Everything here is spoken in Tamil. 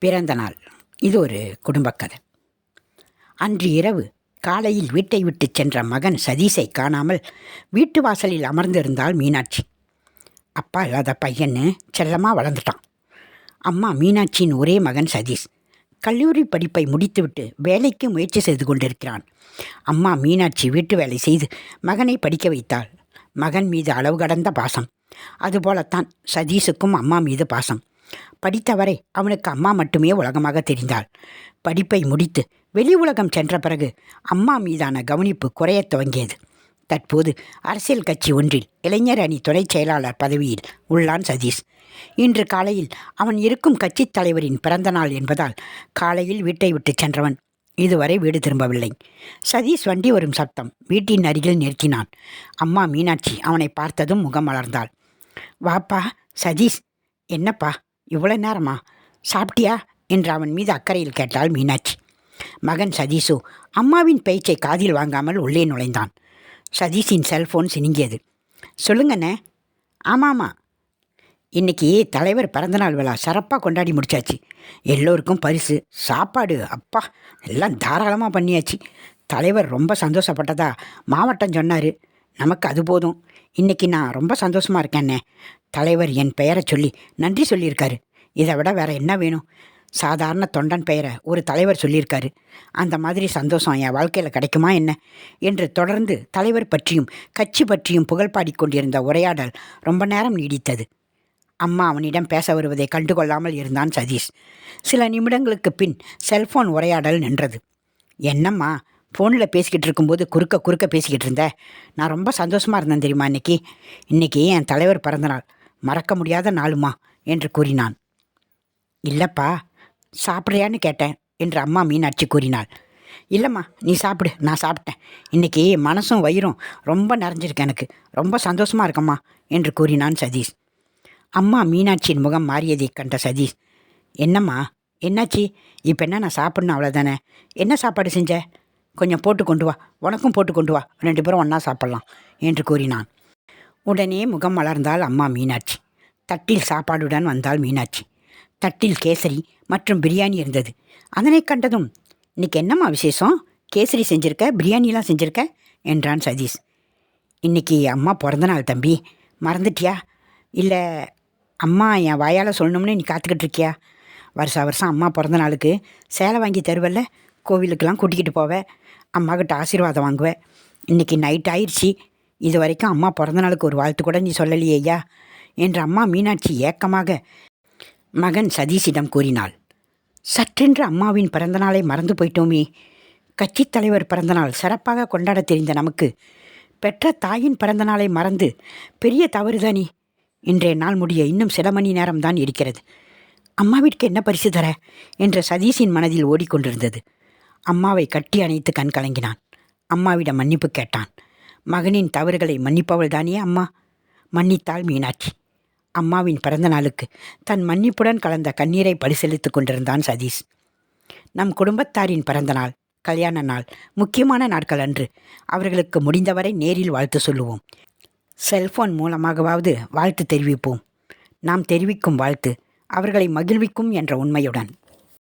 பிறந்த நாள். இது ஒரு குடும்பக் கதை. அன்று இரவு காலையில் வீட்டை விட்டு சென்ற மகன் சதீஷை காணாமல் வீட்டு வாசலில் அமர்ந்திருந்தாள் மீனாட்சி. அப்பா இல்லாத பையன்னு செல்லமாக வளர்ந்துட்டான். அம்மா மீனாட்சியின் ஒரே மகன் சதீஷ். கல்லூரி படிப்பை முடித்துவிட்டு வேலைக்கு முயற்சி செய்து கொண்டிருக்கிறான். அம்மா மீனாட்சி வீட்டு வேலை செய்து மகனை படிக்க வைத்தாள். மகன் மீது அளவு கடந்த பாசம். அதுபோலத்தான் சதீஷுக்கும் அம்மா மீது பாசம். படித்தவரை அவனுக்கு அம்மா மட்டுமே உலகமாக தெரிந்தாள். படிப்பை முடித்து வெளி உலகம் சென்ற பிறகு அம்மா மீதான கவனிப்பு குறையத் துவங்கியது. தற்போது அரசியல் கட்சி ஒன்றில் இளைஞர் அணி துணைச் செயலாளர் பதவியில் உள்ளான் சதீஷ். இன்று காலையில் அவன் இருக்கும் கட்சித் தலைவரின் பிறந்த நாள் என்பதால் காலையில் வீட்டை விட்டு சென்றவன். இதுவரை வீடு திரும்பவில்லை. சதீஷ் வண்டி வரும் சத்தம் வீட்டின் அருகில் நிறுத்தினான். அம்மா மீனாட்சி அவனை பார்த்ததும் முகம் மலர்ந்தாள். வாப்பா சதீஷ். என்னப்பா? இவ்வளோ நேரமா? சாப்பிட்டியா? என்று அவன் மீது அக்கறையில் கேட்டாள் மீனாட்சி. மகன் சதீஷு அம்மாவின் பேச்சை காதில் வாங்காமல் உள்ளே நுழைந்தான். சதீஷின் செல்ஃபோன் சினுங்கியது. சொல்லுங்கண்ணே. ஆமாம்மா இன்னைக்கு தலைவர் பிறந்தநாள் விழா சிறப்பாக கொண்டாடி முடிச்சாச்சு. எல்லோருக்கும் பரிசு சாப்பாடு அப்பா எல்லாம் தாராளமாக பண்ணியாச்சு. தலைவர் ரொம்ப சந்தோஷப்பட்டதா? மாவட்டம் சொன்னார். நமக்கு அது போதும். இன்னைக்கு நான் ரொம்ப சந்தோஷமாக இருக்கேன்னே. தலைவர் என் பெயரை சொல்லி நன்றி சொல்லியிருக்காரு. இதை விட வேற என்ன வேணும்? சாதாரண தொண்டன் பெயரை ஒரு தலைவர் சொல்லியிருக்காரு. அந்த மாதிரி சந்தோஷம் என் வாழ்க்கையில் கிடைக்குமா என்ன? என்று தொடர்ந்து தலைவர் பற்றியும் கட்சி பற்றியும் புகழ் பாடிக்கொண்டிருந்த உரையாடல் ரொம்ப நேரம் நீடித்தது. அம்மா அவனிடம் பேச வருவதை கண்டுகொள்ளாமல் இருந்தான் சதீஷ். சில நிமிடங்களுக்கு பின் செல்போன் உரையாடல் நின்றது. என்னம்மா? ஃபோனில் பேசிக்கிட்டு இருக்கும்போது குறுக்க குறுக்க பேசிக்கிட்டு இருந்தேன் நான் ரொம்ப சந்தோஷமாக இருந்தேன் தெரியுமா இன்னைக்கு இன்றைக்கி என் தலைவர் பிறந்தநாள். மறக்க முடியாத நாளுமா? என்று கூறினான். இல்லைப்பா சாப்பிட்றியான்னு கேட்டேன் என்று அம்மா மீனாட்சி கூறினாள். இல்லைம்மா நீ சாப்பிடு நான் சாப்பிட்டேன். இன்றைக்கி மனசும் வயிறும் ரொம்ப நிறைஞ்சிருக்கு எனக்கு. ரொம்ப சந்தோஷமாக இருக்கம்மா என்று கூறினான் சதீஷ். அம்மா மீனாட்சியின் முகம் மாறியதைக் கண்ட சதீஷ். என்னம்மா என்னாச்சு? இப்போ என்ன நான் சாப்பிட்ணும் அவ்வளோதானே என்ன சாப்பாடு செஞ்ச? கொஞ்சம் போட்டு கொண்டு வா. உனக்கும் போட்டு கொண்டு வா. ரெண்டு பேரும் ஒன்றா சாப்பிட்லாம் என்று கூறினான். உடனே முகம் மலர்ந்தாள் அம்மா மீனாட்சி. தட்டில் சாப்பாடுடன் வந்தாள் மீனாட்சி. தட்டில் கேசரி மற்றும் பிரியாணி இருந்தது. அதனை கண்டதும் இன்னைக்கு என்னம்மா விசேஷம்? கேசரி செஞ்சிருக்க? பிரியாணிலாம் செஞ்சிருக்க? என்றான் சதீஷ். இன்னைக்கு அம்மா பிறந்த நாள் தம்பி. மறந்துட்டியா? இல்லை அம்மா என் வாயால் சொல்லணும்னு நீ காத்துக்கிட்டு இருக்கியா? வருஷா வருஷம் அம்மா பிறந்த நாளுக்கு சேலை வாங்கி தருவல்ல? கோவிலுக்கெல்லாம் கூட்டிக்கிட்டு போவேன் அம்மாக்கிட்ட ஆசீர்வாதம் வாங்குவேன். இன்னைக்கு நைட் ஆயிடுச்சு. இது வரைக்கும் அம்மா பிறந்த நாளுக்கு ஒரு வாழ்த்து கூட நீ சொல்லலையே ஐயா என்று அம்மா மீனாட்சி ஏக்கமாக மகன் சதீஷிடம் கூறினாள். சற்றென்று அம்மாவின் பிறந்தநாளை மறந்து போயிட்டோமே. கட்சித் தலைவர் பிறந்தநாள் சிறப்பாக கொண்டாட தெரிந்த நமக்கு பெற்ற தாயின் பிறந்தநாளை மறந்து பெரிய தவறுதானே? இன்றைய நாள் முடிய இன்னும் சில மணி நேரம்தான் இருக்கிறது. அம்மாவிற்கு என்ன பரிசு தர? என்ற சதீஷின் மனதில் ஓடிக்கொண்டிருந்தது. அம்மாவை கட்டி அணைத்து கண் கலங்கினான். அம்மாவிடம் மன்னிப்பு கேட்டான். மகனின் தவறுகளை மன்னிப்பவள் தானே அம்மா? மன்னித்தாள் மீனாட்சி. அம்மாவின் பிறந்த நாளுக்கு தன் மன்னிப்புடன் கலந்த கண்ணீரை பரிசீலித்துக் கொண்டிருந்தான் சதீஷ். நம் குடும்பத்தாரின் பிறந்த நாள் கல்யாண நாள் முக்கியமான நாட்கள் அன்று அவர்களுக்கு முடிந்தவரை நேரில் வாழ்த்து சொல்லுவோம். செல்போன் மூலமாகவாவது வாழ்த்து தெரிவிப்போம். நாம் தெரிவிக்கும் வாழ்த்து அவர்களை மகிழ்விக்கும் என்ற உண்மையுடன்.